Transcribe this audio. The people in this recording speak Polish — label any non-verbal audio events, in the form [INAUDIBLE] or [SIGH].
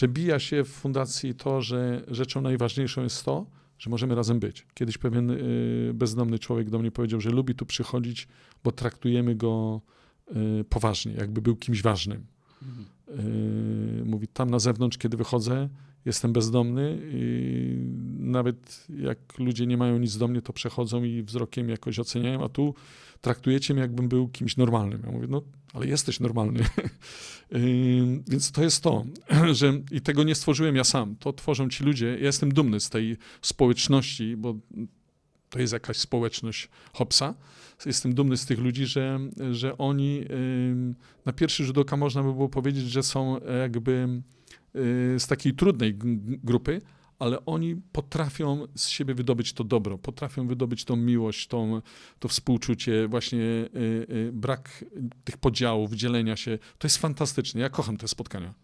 przebija się w fundacji to, że rzeczą najważniejszą jest to, że możemy razem być. Kiedyś pewien y, bezdomny człowiek do mnie powiedział, że lubi tu przychodzić, bo traktujemy go y, poważnie, jakby był kimś ważnym. Yy, mówi, tam na zewnątrz, kiedy wychodzę, jestem bezdomny i nawet jak ludzie nie mają nic do mnie, to przechodzą i wzrokiem jakoś oceniają, a tu traktujecie mnie, jakbym był kimś normalnym. Ja mówię, no, ale jesteś normalny. [LAUGHS] Więc to jest to, [CLEARS THROAT] że i tego nie stworzyłem ja sam, to tworzą ci ludzie. Ja jestem dumny z tej społeczności, bo to jest jakaś społeczność Hobbesa. Jestem dumny z tych ludzi, że, że oni na pierwszy rzut oka można by było powiedzieć, że są jakby y, z takiej trudnej grupy, ale oni potrafią z siebie wydobyć to dobro, potrafią wydobyć tą miłość, tą, to współczucie, właśnie y, y, brak tych podziałów, dzielenia się. To jest fantastyczne. Ja kocham te spotkania.